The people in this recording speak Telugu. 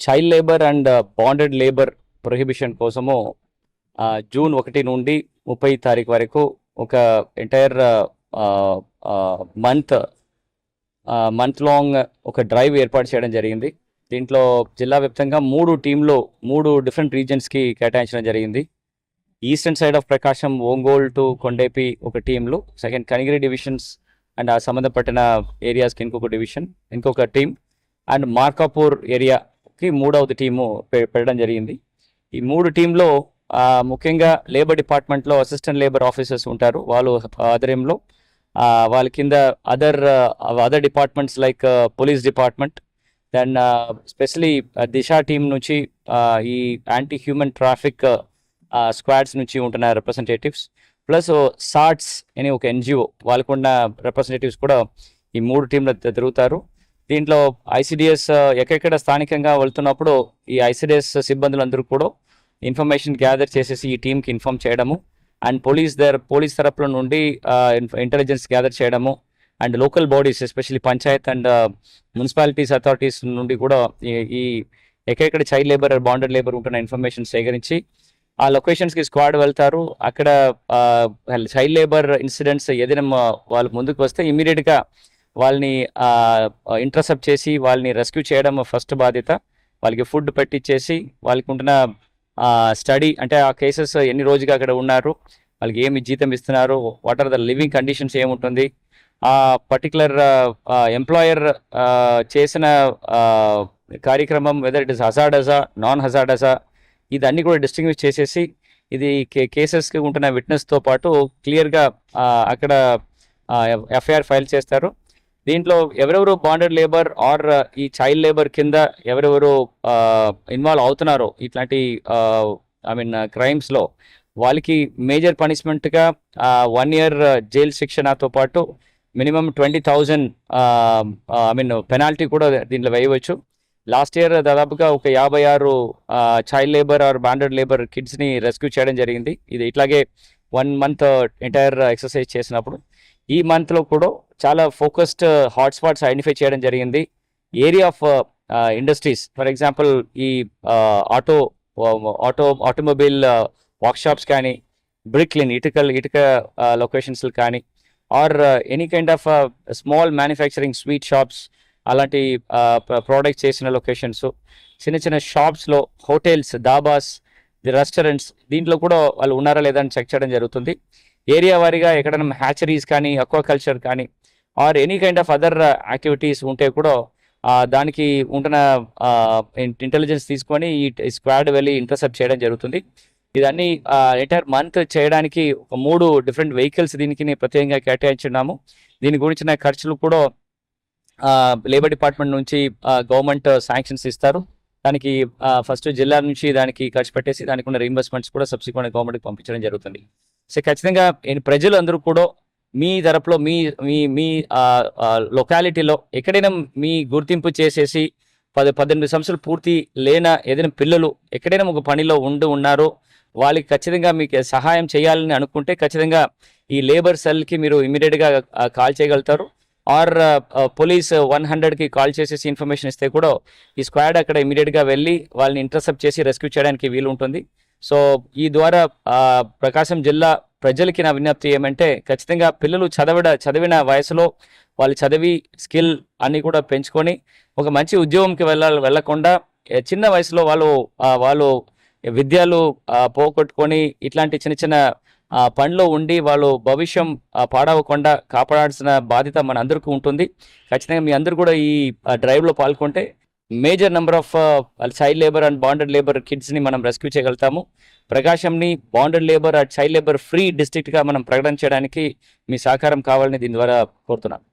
Child labour and bonded labour prohibition కోసము జూన్ ఒకటి నుండి ముప్పై తారీఖు వరకు ఒక ఎంటైర్ మంత్ మంత్ లాంగ్ ఒక డ్రైవ్ ఏర్పాటు చేయడం జరిగింది. దీంట్లో జిల్లా వ్యాప్తంగా మూడు టీంలు మూడు డిఫరెంట్ రీజన్స్కి కేటాయించడం జరిగింది. Eastern side of Prakasam Ongole to Kondapi ఒక టీంలు సెకండ్ కనిగిరి డివిజన్స్ అండ్ ఆ సంబంధపట్టిన ఏరియాస్కి ఇంకొక డివిజన్ ఇంకొక టీం అండ్ మార్కాపూర్ ఏరియా కి మూడవది టీము పె- పెట్టడం జరిగింది. ఈ మూడు టీంలో ముఖ్యంగా లేబర్ డిపార్ట్మెంట్లో అసిస్టెంట్ లేబర్ ఆఫీసర్స్ ఉంటారు. వాళ్ళు ఆధ్వర్యంలో వాళ్ళ కింద other other departments like police department then specially Disha team నుంచి ఈ యాంటీ హ్యూమన్ ట్రాఫిక్ స్క్వాడ్స్ నుంచి ఉంటున్న రిప్రజెంటేటివ్స్ ప్లస్ సాట్స్ అనే ఒక ఎన్జిఓ వాళ్ళకున్న రిప్రజెంటేటివ్స్ కూడా ఈ మూడు టీంలు తిరుగుతారు దీంట్లో ఐసిడిఎస్ ఎక్కడెక్కడ స్థానికంగా వెళ్తున్నప్పుడు ఈ ఐసిడిఎస్ సిబ్బందులందరూ కూడా ఇన్ఫర్మేషన్ గ్యాదర్ చేసేసి ఈ టీంకి ఇన్ఫామ్ చేయడము. అండ్ పోలీస్ దర్ పోలీస్ తరపుల నుండి ఇంటెలిజెన్స్ గ్యాదర్ చేయడము. And local bodies especially panchayat and municipalities authorities నుండి కూడా ఈ- ఈ ఎక్కడెక్కడ చైల్డ్ లేబర్ బాండెడ్ లేబర్ ఉంటున్న ఇన్ఫర్మేషన్ సేకరించి ఆ లొకేషన్స్కి స్క్వాడ్ వెళ్తారు. అక్కడ చైల్డ్ లేబర్ ఇన్సిడెంట్స్ ఏదైనా వాళ్ళు ముందుకు వస్తే ఇమీడియట్గా వాళ్ళని ఇంటర్సెప్ట్ చేసి వాళ్ళని రెస్క్యూ చేయడం ఫస్ట్ బాధ్యత. వాళ్ళకి ఫుడ్ పెట్టించేసి వాళ్ళకి ఉంటున్న స్టడీ అంటే ఆ కేసెస్ ఎన్ని రోజుగా అక్కడ ఉన్నారు వాళ్ళకి ఏమి జీతం ఇస్తున్నారు what are the living conditions ఏముంటుంది. ఆ పర్టికులర్ ఎంప్లాయర్ చేసిన కార్యక్రమం whether it is hazardous non hazardous ఇదన్నీ కూడా డిస్టింగ్విష్ చేసేసి ఇది కే కేసెస్కి ఉంటున్న విట్నెస్తో పాటు క్లియర్గా అక్కడ ఎఫ్ఐఆర్ ఫైల్ చేస్తారు. దీంట్లో ఎవరెవరు బాండెడ్ లేబర్ ఆర్ ఈ చైల్డ్ లేబర్ కింద ఎవరెవరు uh, ఇన్వాల్వ్ అవుతున్నారో ఇట్లాంటి ఐ మీన్ క్రైమ్స్లో వాళ్ళకి మేజర్ పనిష్మెంట్గా వన్ ఇయర్ జైలు శిక్షణతో పాటు minimum twenty thousand I mean penalty కూడా దీంట్లో వేయవచ్చు. లాస్ట్ ఇయర్ దాదాపుగా ఒక యాభై ఆరు child labour or bonded labour కిడ్స్ని rescue చేయడం జరిగింది. ఇది ఇట్లాగే వన్ మంత్ ఎంటైర్ ఎక్సర్సైజ్ చేసినప్పుడు. ఈ మంత్లో కూడా చాలా ఫోకస్డ్ హాట్స్పాట్స్ ఐడెంటిఫై చేయడం జరిగింది. Area of industries for example ఈ ఆటో ఆటో ఆటోమొబైల్ వర్క్షాప్స్ కానీ బ్రిక్లిన్ ఇటుకల్ ఇటుక లొకేషన్స్ కానీ or any kind of small manufacturing sweet shops అలాంటి ప్రోడక్ట్స్ చేసిన లొకేషన్స్ చిన్న చిన్న షాప్స్లో హోటల్స్ దాబాస్ ది రెస్టారెంట్స్ దీంట్లో కూడా వాళ్ళు ఉన్నారా లేదా అని చెక్ చేయడం జరుగుతుంది. ఏరియా వారీగా ఎక్కడైనా హ్యాచరీస్ కానీ అక్వాకల్చర్ కానీ or any kind of other activities ఉంటే కూడా దానికి ఉంటున్న ఇంటెలిజెన్స్ తీసుకొని ఈ స్క్వాడ్ వెళ్ళి ఇంటర్సెప్ట్ చేయడం జరుగుతుంది. ఇదన్నీ ఎంటైర్ మంత్ చేయడానికి ఒక మూడు డిఫరెంట్ వెహికల్స్ దీనికి ప్రత్యేకంగా కేటాయించున్నాము. దీని గురించిన ఖర్చులు కూడా లేబర్ డిపార్ట్మెంట్ నుంచి గవర్నమెంట్ శాంక్షన్స్ uh, ఇస్తారు. దానికి ఫస్ట్ జిల్లా నుంచి దానికి ఖర్చు పెట్టేసి దానికి ఉన్న రీంబర్స్మెంట్స్ కూడా సబ్సిక్వెంట్ గవర్నమెంట్కి పంపించడం జరుగుతుంది. సో ఖచ్చితంగా నేను ప్రజలందరూ కూడా మీ తరపులో మీ మీ మీ లొకాలిటీలో ఎక్కడైనా మీ గుర్తింపు చేసేసి పది పద్దెనిమిది సంవత్సరాలు పూర్తి లేన ఏదైనా పిల్లలు ఎక్కడైనా ఒక పనిలో ఉండి ఉన్నారో వాళ్ళకి ఖచ్చితంగా మీకు సహాయం చేయాలని అనుకుంటే ఖచ్చితంగా ఈ లేబర్ సెల్కి మీరు ఇమీడియట్గా కాల్ చేయగలుగుతారు. ఆర్ పోలీస్ వన్ హండ్రెడ్కి కాల్ చేసేసి ఇన్ఫర్మేషన్ ఇస్తే కూడా ఈ స్క్వాడ్ అక్కడ ఇమీడియట్గా వెళ్ళి వాళ్ళని ఇంటర్సెప్ట్ చేసి రెస్క్యూ చేయడానికి వీలు ఉంటుంది సో ఈ ద్వారా ప్రకాశం జిల్లా ప్రజలకి నా విజ్ఞప్తి ఏమంటే ఖచ్చితంగా పిల్లలు చదవడ చదివిన వయసులో వాళ్ళు చదివి స్కిల్ అన్నీ కూడా పెంచుకొని ఒక మంచి ఉద్యోగంకి వెళ్ళాలి వెళ్ళకుండా చిన్న వయసులో వాళ్ళు వాళ్ళు విద్యలు పోగొట్టుకొని ఇట్లాంటి చిన్న చిన్న ఆ, పనిలో ఉండి వాళ్ళు భవిష్యం పాడవకుండా కాపాడాల్సిన బాధ్యత మన అందరికీ ఉంటుంది. ఖచ్చితంగా మీ అందరూ కూడా ఈ ఆ, డ్రైవ్లో పాల్గొంటే major number of child labour and bonded labour కిడ్స్ని మనం రెస్క్యూ చేయగలుగుతాము. ప్రకాశంని bonded labour and child labour free డిస్ట్రిక్ట్గా మనం ప్రకటించడానికి మీ సహకారం కావాలని దీని ద్వారా కోరుతున్నాను.